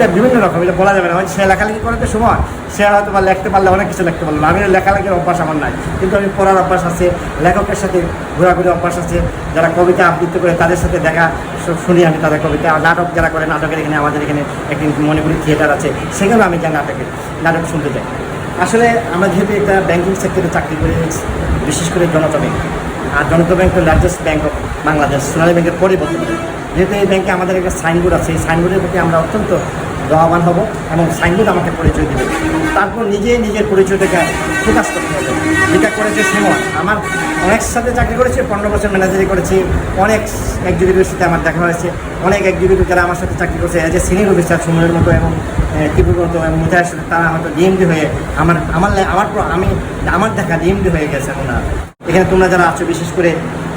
তা বিভিন্ন রকম এটা বলা যাবে না সে লেখালেখি করাতে সময়, সে হয়তো বা লিখতে পারলে অনেক কিছু লিখতে পারল। আমি লেখালেখির অভ্যাস আমার নাই, কিন্তু আমি পড়ার অভ্যাস আছে, লেখকের সাথে ঘোরাঘুরি অভ্যাস আছে, যারা কবিতা আবৃত্তি করে তাদের সাথে দেখা শুনি আমি তাদের কবিতা নাটক যারা করে, নাটকের এখানে, আমাদের এখানে একটি মণিপুরি থিয়েটার আছে, সেখানেও আমি যাই নাটকের, নাটক শুনতে যাই আসলে আমরা যেহেতু একটা ব্যাঙ্কিং সেক্টরে চাকরি করে, বিশেষ করে Janata bank R Janata bank largest bank of Bangladesh Sonali ব্যাংকের পরে বলতে পারি যেহেতু এই ব্যাংকে আমাদের একটা সাইনবোর্ড আছে, এই সাইনবোর্ডের প্রতি আমরা অত্যন্ত লাভবান হব এবং সাইনবোর্ড আমাকে পরিচয় দেবে। তারপর নিজে নিজের পরিচয়টাকে প্রকাশ করতে হবে। যেটা করেছে সুমন আমার অনেক সাথে চাকরি করেছে, পনেরো বছর ম্যানেজারি করেছি। অনেক এক্সিকিউটিভের সাথে আমার দেখা হয়েছে। অনেক এক্সিকিউটিভ যারা আমার সাথে চাকরি করছে এজ এ সিনিয়র অফিসার সুমনের মতো এবং ত্রিপুর মতো এবং মুথায়ের সাথে তারা হয়তো ডিএমডি হয়ে আমার আমার আমার আমি, আমার দেখা ডিএমডি হয়ে গেছে ওনারা। এখানে তোমরা যারা আছো, বিশেষ করে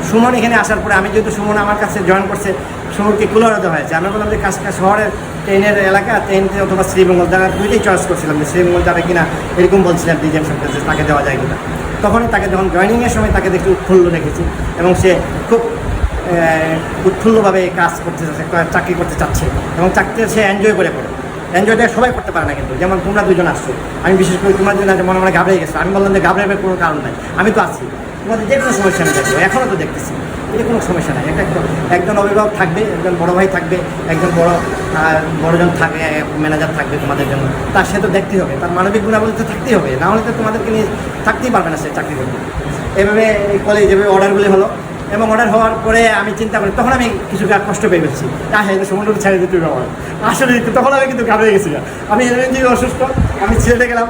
সুমন এখানে আসার পরে, আমি যেহেতু সুমন আমার কাছে জয়েন করছে, সুমনকে কুলারতে হয়েছে। আমি বললাম যে কাজটা শহরের ট্রেনের এলাকা, ট্রেন অথবা শ্রীমঙ্গল যারা দুইটাই চয়েস করছিলাম যে, শ্রীমঙ্গল যাবে কিনা, এরকম বলছিলাম ডিজেম সরকার তাকে দেওয়া যায় কিনা। তখনই তাকে যখন জয়েনিংয়ের সময় তাকে দেখতে উৎফুল্ল রেখেছি এবং সে খুব উৎফুল্লভাবে কাজ করতে চাচ্ছে চাকরি করতে চাচ্ছে এবং চাকরিটা সে এনজয় করে পড়ে। এনজয়টা সবাই করতে পারে না কিন্তু, যেমন তোমরা দুজন আসছো। আমি বিশেষ করে তোমরা দুজন মনে মনে ঘাবড়ে গেছো। আমি বললাম যে ঘাবড়াবে কোনো কারণ নাই। আমি তো আছি। তোমাদের যে কোনো সমস্যা আমি দেখব এখনও তো দেখতেছি। এটা কোনো সমস্যা নাই। একটা একজন অভিভাবক থাকবে, একজন বড় ভাই থাকবে, একজন বড় বড়জন থাকবে ম্যানেজার থাকবে তোমাদের জন্য। তার সে তো দেখতেই হবে, তার মানবিক গুণাবলী তো থাকতেই হবে। না হলে তো তোমাদেরকে নিয়ে থাকতেই পারবে না সে চাকরি করবে এভাবে কলেজ যেভাবে অর্ডারগুলি হলো। এবং অর্ডার হওয়ার পরে আমি চিন্তা করি তখন আমি কিছু কষ্ট পেয়ে গেছি তা হ্যাঁ সমুদ্র ছেড়ে দিতে আমার। আসলে একটু তখন আমি কিন্তু ঘাবড়ে গেছি আমি এমনি অসুস্থ আমি ছেলেতে গেলাম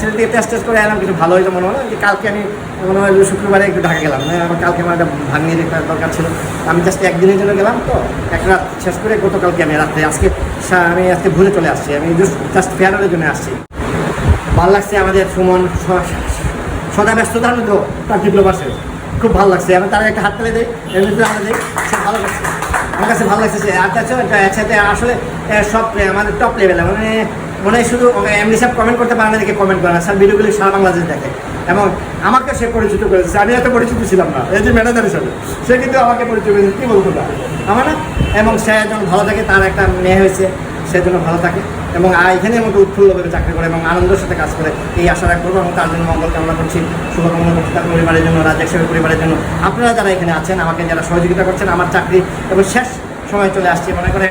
ছেলে থেকে টেস্ট টেস্ট করে এলাম কিছু ভালো হয়েছে মনে হলো যে কালকে আমি মনে হয় শুক্রবারে একটু ঢাকা গেলাম। হ্যাঁ, আমার কালকে আমার একটা ভাঙিয়ে দিতে দরকার ছিল আমি জাস্ট একদিনের জন্য গেলাম তো এক রাত শেষ করে গতকালকে আমি রাত্রে আজকে আমি আজকে ভুলে চলে আসছি। আমি জাস্ট ফেয়ারের জন্য আসছি। ভালো লাগছে আমাদের সুমন সদা ব্যস্ততার মধ্যেও তার ডিপ্লোমা শেষ খুব ভালো লাগছে। আমি তারা একটা হাত তালে এমনিতে আমরা সব ভালো লাগছে। আমার কাছে ভালো লাগছে সে আর তাছাড়া একসাথে আসলে সব আমাদের টপ লেভেলে মানে মনে হয় শুধু এমনি সব কমেন্ট করতে পারে না, দেখে কমেন্ট করে না। স্যার ভিডিওগুলি সারা বাংলাদেশ দেখে। এবং আমাকে সে পরিচিত করেছে। আমি এত পরিচিত ছিলাম না। এই যে ম্যানেজার হিসাবে। সে কিন্তু আমাকে পরিচিত করেছে। কী বলব না আমার না, এবং সে একজন ভালো থাকে, তার একটা মেয়ে হয়েছে। সেজন্য ভালো থাকে এবং এখানে আমাকে উৎফুল্লভাবে চাকরি করে এবং আনন্দের সাথে কাজ করে এই আশা রাখব এবং তার জন্য মঙ্গল কামনা করছি, শুভকামনা করছি তার পরিবারের জন্য, রাজ্যের সাহেবের পরিবারের জন্য। আপনারা যারা এখানে আছেন, আমাকে যারা সহযোগিতা করছেন, আমার চাকরি এবং শেষ সময় চলে আসছে, মনে করে